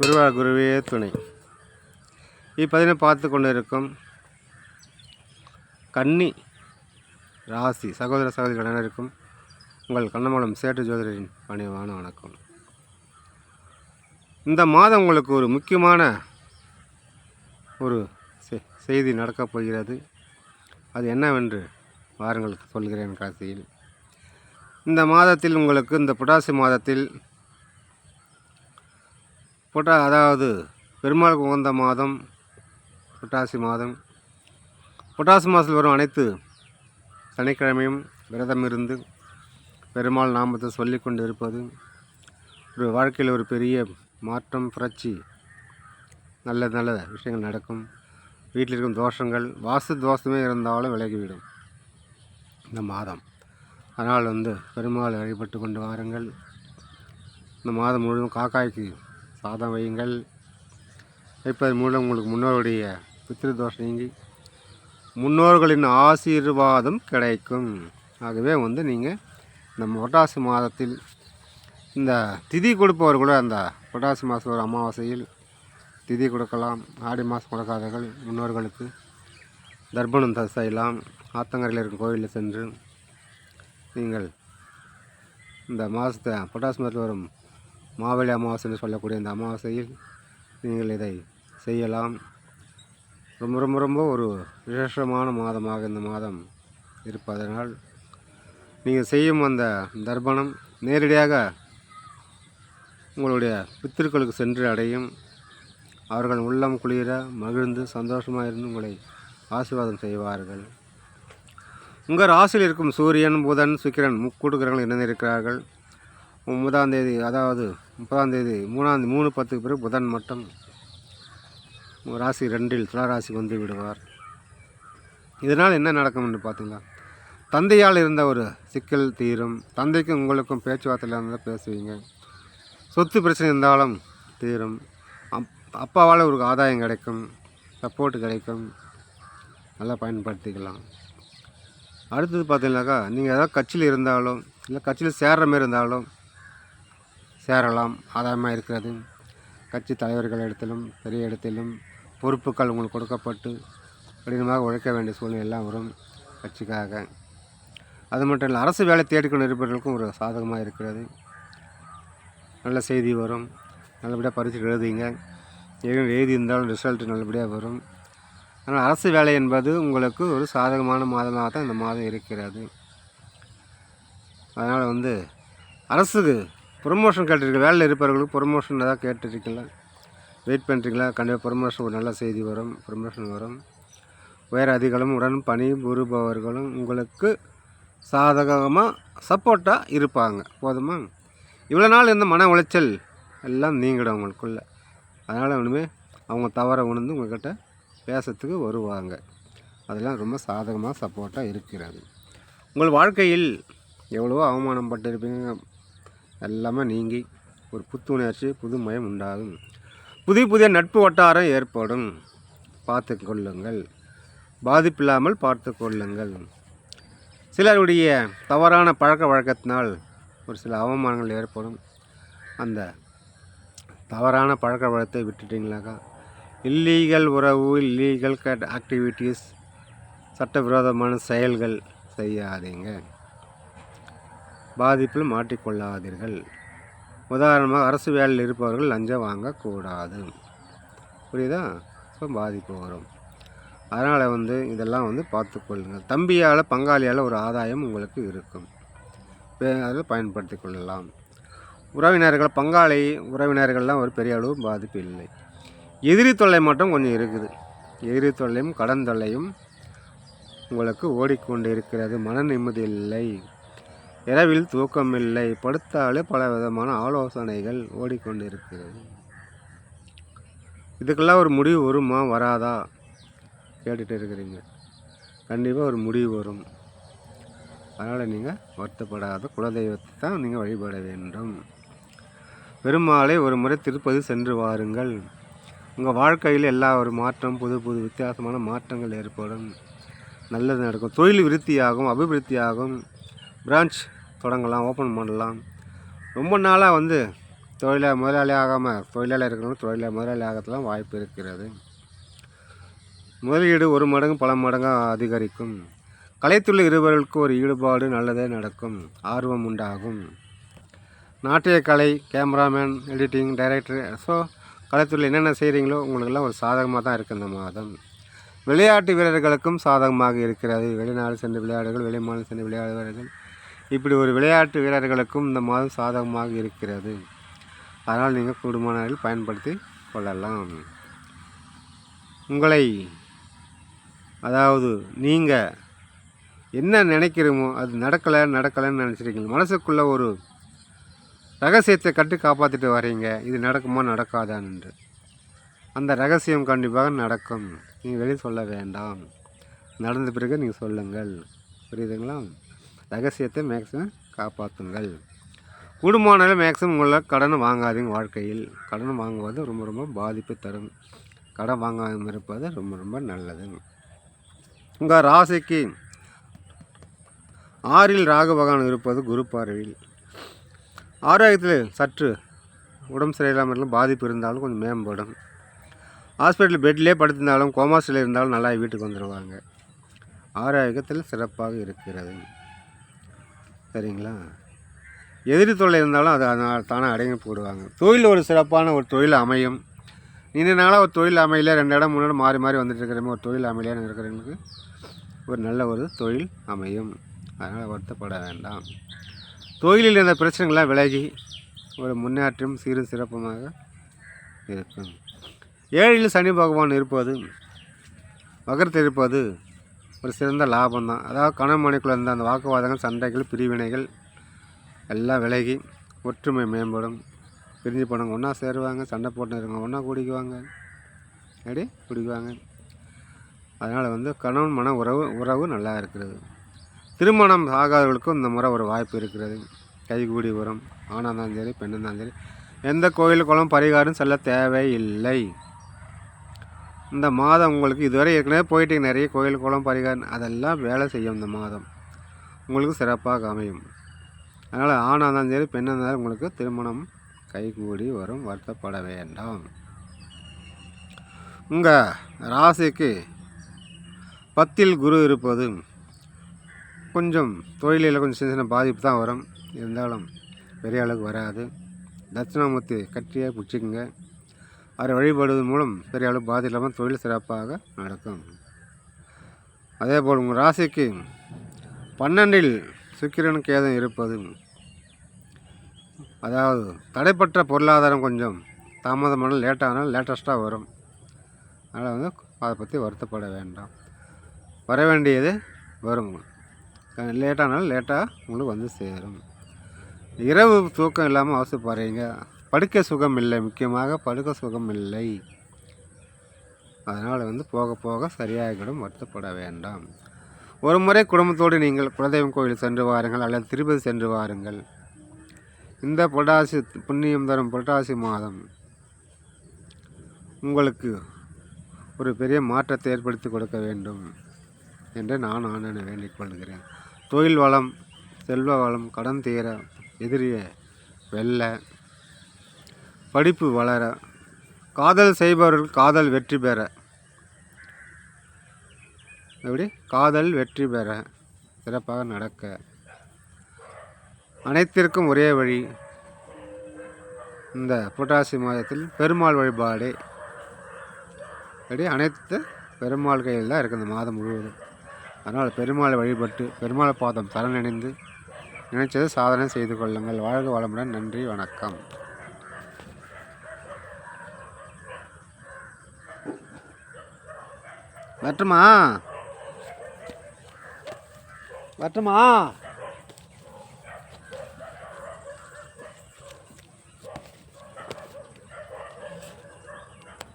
குருவா குருவே துணை. இப்பதினை பார்த்து கொண்டு இருக்கும் கன்னி ராசி சகோதர சகோதரிகள் அனைவருக்கும் உங்கள் கண்ணமலம் சேட்டு ஜோதிடரின் பணிவான வணக்கம். இந்த மாதம் உங்களுக்கு ஒரு முக்கியமான ஒரு செ- செய்தி நடக்கப் போகிறது. அது என்னவென்று வாருங்கள் சொல்கிறேன் காசியில் இந்த மாதத்தில் உங்களுக்கு இந்த புட்டாசி மாதத்தில் புட்டா அதாவது பெருமாளுக்கு உகந்த மாதம் புட்டாசி மாதம். புட்டாசி மாதத்தில் வரும் அனைத்து சனிக்கிழமையும் விரதம் இருந்து பெருமாள் நாமத்தை சொல்லிக் கொண்டு இருப்பது ஒரு வாழ்க்கையில் ஒரு பெரிய மாற்றம் புரட்சி. நல்ல நல்ல விஷயங்கள் நடக்கும். வீட்டில் இருக்கும் தோஷங்கள் வாஸ்து தோஷமே இருந்தாலும் விலகிவிடும் இந்த மாதம். அதனால் வந்து பெருமாள் வழிபட்டு கொண்டு வாருங்கள். இந்த மாதம் முழுவதும் காக்காய்க்கு சாதம் வையுங்கள். வைப்பதன் மூலம் உங்களுக்கு முன்னோருடைய பித்திரு தோஷம் நீங்கி முன்னோர்களின் ஆசீர்வாதம் கிடைக்கும். ஆகவே வந்து நீங்கள் இந்த புரட்டாசி மாதத்தில் இந்த திதி கொடுப்பவர் கூட அந்த புரட்டாசி மாதம் ஒரு அமாவாசையில் திதி கொடுக்கலாம். ஆடி மாதம் கொடுக்காதவர்கள் முன்னோர்களுக்கு தர்ப்பணம் த- செய்யலாம். ஆத்தங்கரையில் இருக்கும் கோயிலில் சென்று நீங்கள் இந்த மாதத்தை புரட்டாசி மாதத்தில் வரும் மாவழி அமாவாசை என்று சொல்லக்கூடிய இந்த அமாவாசையில் நீங்கள் இதை செய்யலாம். ரொம்ப ரொம்ப ரொம்ப ஒரு விசேஷமான மாதமாக இந்த மாதம் இருப்பதனால் நீங்கள் செய்யும் அந்த தர்ப்பணம் நேரடியாக உங்களுடைய பித்திருக்களுக்கு சென்று அடையும். அவர்கள் உள்ளம் குளிர மகிழ்ந்து சந்தோஷமாக இருந்து உங்களை ஆசீர்வாதம் செய்வார்கள். உங்கள் ராசியில் இருக்கும் சூரியன் புதன் சுக்கிரன் முக்கூட்டு கிரகங்கள் இணைந்திருக்கிறார்கள். ஒன்பதாம் தேதி அதாவது முப்பதாம் தேதி மூணாம் மூணு பத்துக்கு பிறகு புதன் மட்டும் ராசி ரெண்டில் துலா வந்து விடுவார். இதனால் என்ன நடக்கும் என்று பார்த்தீங்களா? தந்தையால் இருந்த ஒரு சிக்கல் தீரும். தந்தைக்கும் உங்களுக்கும் பேச்சுவார்த்தையில் இருந்தால் பேசுவீங்க. சொத்து பிரச்சனை இருந்தாலும் தீரும். அப் அப்பாவால் ஒரு ஆதாயம் கிடைக்கும். சப்போர்ட் கிடைக்கும். நல்லா பயன்படுத்திக்கலாம். அடுத்தது பார்த்தீங்கன்னாக்கா நீங்கள் ஏதாவது கட்சியில் இருந்தாலும் இல்லை கட்சியில் சேர்கிற மாதிரி இருந்தாலும் சேரலாம் ஆதாயமாக இருக்கிறது. கட்சி தலைவர்கள் இடத்திலும் பெரிய இடத்திலும் பொறுப்புகள் உங்களுக்கு கொடுக்கப்பட்டு கடினமாக உழைக்க வேண்டிய சூழ்நிலை எல்லாம் வரும் கட்சிக்காக. அது மட்டும் இல்லை அரசு வேலை தேடிக்கொண்டு இருப்பவர்களுக்கும் ஒரு சாதகமாக இருக்கிறது. நல்ல செய்தி வரும். நல்லபடியாக பரிசு எழுதுங்க. ஏற்கனவே எழுதி இருந்தாலும் ரிசல்ட் நல்லபடியாக வரும். ஆனால் அரசு வேலை என்பது உங்களுக்கு ஒரு சாதகமான மாதமாக தான் இந்த மாதம் இருக்கிறது. அதனால் வந்து அரசுக்கு ப்ரொமோஷன் கேட்டிருக்க வேலையில் இருப்பவர்களுக்கு ப்ரொமோஷன் ஏதாவது கேட்டுருக்கீங்களா? வெயிட் பண்ணுறீங்களா கண்டிப்பாக ப்ரொமோஷன் ஒரு நல்ல செய்தி வரும். ப்ரொமோஷன் வரும். உயர் அதிகாரம் உடன் பணி புரிபவர்களும் உங்களுக்கு சாதகமாக சப்போர்ட்டாக இருப்பாங்க. போதுமா? இவ்வளோ நாள் இருந்த மன உளைச்சல் எல்லாம் நீங்கிடும் அவங்களுக்குள்ள அதனால் ஒன்றுமே அவங்க தவற உணர்ந்து உங்கள்கிட்ட பேசுறதுக்கு வருவாங்க. அதெல்லாம் ரொம்ப சாதகமாக சப்போர்ட்டாக இருக்கிறது. உங்கள் வாழ்க்கையில் எவ்வளவோ அவமானம் பட்டிருப்பீங்க எல்லாமே நீங்கி ஒரு புத்துணர்ச்சி புதுமயம் உண்டாகும். புதிய புதிய நட்பு வட்டாரம் ஏற்படும். பார்த்து கொள்ளுங்கள். பாதிப்பில்லாமல் பார்த்து கொள்ளுங்கள். சிலருடைய தவறான பழக்க வழக்கத்தினால் ஒரு சில அவமானங்கள் ஏற்படும். அந்த தவறான பழக்க வழக்கத்தை விட்டுட்டிங்களாக்கா? இல்லீகல் உறவு இல்லீகல் கட் ஆக்டிவிட்டீஸ் சட்டவிரோதமான செயல்கள் செய்யாதீங்க. பாதிப்பில் மாட்டிக்கொள்ளாதீர்கள். உதாரணமாக அரசு வேலையில் இருப்பவர்கள் லஞ்சம் வாங்கக்கூடாது. புரியுதா? ஸோ பாதிப்பு வரும். அதனால் வந்து இதெல்லாம் வந்து பார்த்துக்கொள்ளுங்கள். தம்பியால் பங்காளியால் ஒரு ஆதாயம் உங்களுக்கு இருக்கும். பே- அதை பயன்படுத்தி கொள்ளலாம். உறவினர்கள் பங்காளி உறவினர்கள்லாம் ஒரு பெரிய அளவு பாதிப்பு இல்லை. எதிரி தொல்லை மட்டும் கொஞ்சம் இருக்குது. எதிரி தொல்லையும் கடன் தொல்லையும் உங்களுக்கு ஓடிக்கொண்டு இருக்கிறது மன நிம்மதி இல்லை. இரவில் தூக்கமில்லை. படுத்தாலே பல விதமான ஆலோசனைகள் ஓடிக்கொண்டிருக்கிறது. இதுக்கெல்லாம் ஒரு முடிவு வருமா? வராதா? கேட்டுட்டு இருக்கிறீங்க. கண்டிப்பாக ஒரு முடிவு வரும். அதனால் நீங்கள் வருத்தப்படாத குலதெய்வத்தை தான் நீங்கள் வழிபட வேண்டும். பெருமாளை ஒரு முறை திருப்பதி சென்று வாருங்கள். உங்கள் வாழ்க்கையில் எல்லா ஒரு மாற்றம் புது புது வித்தியாசமான மாற்றங்கள் ஏற்படும். நல்லது நடக்கும். தொழில் விருத்தியாகும் அபிவிருத்தியாகும் பிரான்ச் தொடங்கலாம் ஓப்பன் பண்ணலாம். ரொம்ப நாளாக வந்து தொழிலாளி முதலாளி ஆகாமல் தொழிலாளி இருக்கிறவங்க தொழிலாளி முதலாளி ஆகத்தெல்லாம் வாய்ப்பு இருக்கிறது. முதலீடு ஒரு மடங்கு பல மடங்காக அதிகரிக்கும். கலைத்துள்ள இருவர்களுக்கு ஒரு ஈடுபாடு நல்லதே நடக்கும். ஆர்வம் உண்டாகும். நாட்டிய கலை கேமராமேன் எடிட்டிங் டைரக்டர் ஸோ கலைத்துறையில் என்னென்ன செய்கிறீங்களோ உங்களுக்கெல்லாம் ஒரு சாதகமாக தான் இருக்குது இந்த மாதம். விளையாட்டு வீரர்களுக்கும் சாதகமாக இருக்கிறது. வெளிநாடு சென்று விளையாடுகள் வெளிமாநிலம் சென்று விளையாடுவார்கள் இப்படி ஒரு விளையாட்டு வீரர்களுக்கும் இந்த மாதம் சாதகமாக இருக்கிறது. அதனால் நீங்கள் கூடுமானவர்கள் பயன்படுத்தி கொள்ளலாம். உங்களை அதாவது நீங்கள் என்ன நினைக்கிறோமோ அது நடக்கலை நடக்கலைன்னு நினச்சிருக்கீங்க. மனசுக்குள்ளே ஒரு ரகசியத்தை கட்டி காப்பாற்றிட்டு வரீங்க இது நடக்குமா நடக்காதான்னு அந்த ரகசியம் கண்டிப்பாக நடக்கும். நீங்கள் வெளியே சொல்ல வேண்டாம். நடந்த பிறகு நீங்கள் சொல்லுங்கள். புரியுதுங்களா? ரகசியத்தை மேக்ஸிமம் காப்பாற்றுங்கள். கூடுமானால மேக்ஸிமம் உங்களை கடன் வாங்காதீங்க வாழ்க்கையில். கடன் வாங்குவது ரொம்ப ரொம்ப பாதிப்பு தரும். கடன் வாங்காமல் இருப்பது ரொம்ப ரொம்ப நல்லது. உங்கள் ராசிக்கு ஆறில் ராகு பகவான் இருப்பது குரு பார்வையில். ஆரோக்கியத்தில் சற்று உடம்பு சரியில்லாமல் இருந்தாலும் பாதிப்பு இருந்தாலும் கொஞ்சம் மேம்படும். ஹாஸ்பிட்டல் பெட்லேயே படுத்திருந்தாலும் கோமாஸில் இருந்தாலும் நல்லா வீட்டுக்கு வந்துடுவாங்க ஆரோக்கியத்தில் சிறப்பாக இருக்கிறது. சரிங்களா? எதிரி தொல்லை இருந்தாலும் அது அதனால் தானே அடங்கி போடுவாங்க. தொழில் ஒரு சிறப்பான ஒரு தொழில் அமையும். நீண்ட நாளாக ஒரு தொழில் அமையல ரெண்டு இடம் மூணு இடம் மாறி மாறி வந்துட்டு இருக்கிறவங்க ஒரு தொழில் அமையலன்னு இருக்கிறவங்களுக்கு ஒரு நல்ல ஒரு தொழில் அமையும். அதனால் வருத்தப்பட வேண்டாம். தொழிலில் இருந்த பிரச்சனைகள்லாம் விலகி ஒரு முன்னேற்றம் சீரும் சிறப்புமாக இருக்கும். ஏழில் சனி பகவான் இருப்பது மகரத்தில் இருப்பது ஒரு சிறந்த லாபம் தான் அதாவது கணவன் மனைக்குள்ளே இருந்த அந்த வாக்குவாதங்கள் சண்டைகள் பிரிவினைகள் எல்லாம் விலகி ஒற்றுமை மேம்படும். பிரிஞ்சு போனவங்க ஒன்றா சேருவாங்க சண்டை போட்டு இருங்க ஒன்றா குடிக்குவாங்க. அப்படி குடிக்குவாங்க. அதனால் வந்து கணவன் மன உறவு உறவு நல்லா இருக்கிறது. திருமணம் ஆகாதவர்களுக்கும் இந்த முறை ஒரு வாய்ப்பு இருக்கிறது. கைகூடி உரம் ஆணாக இருந்தாலும் சரி பெண்ணாக இருந்தாலும் சரி. எந்த கோயில் குளம் பரிகாரம் செல்ல தேவையில்லை. இந்த மாதம் உங்களுக்கு இதுவரை ஏற்கனவே போயிட்டு நிறைய கோயில் குளம் பரிகாரம் அதெல்லாம் வேலை செய்யும் இந்த மாதம். உங்களுக்கு சிறப்பாக அமையும். அதனால் ஆணாக இருந்தாலும் சரி பெண்ணாக இருந்தாலும் உங்களுக்கு திருமணம் கைகூடி வரும். வருத்தப்பட வேண்டாம். உங்கள் ராசிக்கு பத்தில் குரு இருப்பது கொஞ்சம் தொழிலில் கொஞ்சம் சின்ன சின்ன பாதிப்பு தான் வரும். இருந்தாலும் பெரிய அளவுக்கு வராது. தட்சிணாமூர்த்தி கட்டியாக பிடிச்சிக்குங்க. அவரை வழிபடுவதன் மூலம் பெரிய அளவு பாதி இல்லாமல் தொழில் சிறப்பாக நடக்கும். அதே போல் உங்கள் ராசிக்கு பன்னெண்டில் சுக்கிரன் கேதம் இருப்பது. அதாவது தடைப்பட்ட பொருளாதாரம் கொஞ்சம் தாமதமான லேட்டானால் லேட்டஸ்ட்டாக வரும். அதனால் வந்து அதை பற்றி வருத்தப்பட வேண்டாம். வர வேண்டியது வரும். லேட்டானாலும் லேட்டாக உங்களுக்கு வந்து சேரும். இரவு தூக்கம் இல்லாமல் அவசியப்படுறீங்க படுக்க சுகம் இல்லை முக்கியமாக படுக்க சுகம் இல்லை. அதனால் வந்து போக போக சரியாகிவிடும் வருத்தப்பட வேண்டாம். ஒரு முறை குடும்பத்தோடு நீங்கள் குலதெய்வம் கோயில் சென்று வாருங்கள் அல்லது திருப்பதி சென்று வாருங்கள். இந்த புரட்டாசி புண்ணியம் தரும் புரட்டாசி மாதம் உங்களுக்கு ஒரு பெரிய மாற்றத்தை ஏற்படுத்தி கொடுக்க வேண்டும் என்று நான் ஆண்டனை வேண்டிக் கொள்கிறேன். தொழில் வளம் செல்வ வளம் கடன் தீர எதிரிய வெல்ல படிப்பு வளர காதல் செய்பவர்கள் காதல் வெற்றி பெற. எப்படி? காதல் வெற்றி பெற சிறப்பாக நடக்க. அனைத்திற்கும் ஒரே வழி இந்த புரட்டாசி மாதத்தில் பெருமாள் வழிபாடு. அப்படி அனைத்து பெருமாள் கையில் தான் இருக்குது இந்த மாதம் முழுவதும். அதனால் பெருமாளை வழிபட்டு பெருமாள் பாதம் சரணடைந்து நினைச்சது சாதனை செய்து கொள்ளுங்கள். வாழ்க வளமுடன். நன்றி. வணக்கம். வரட்டுமா? வரட்டுமா?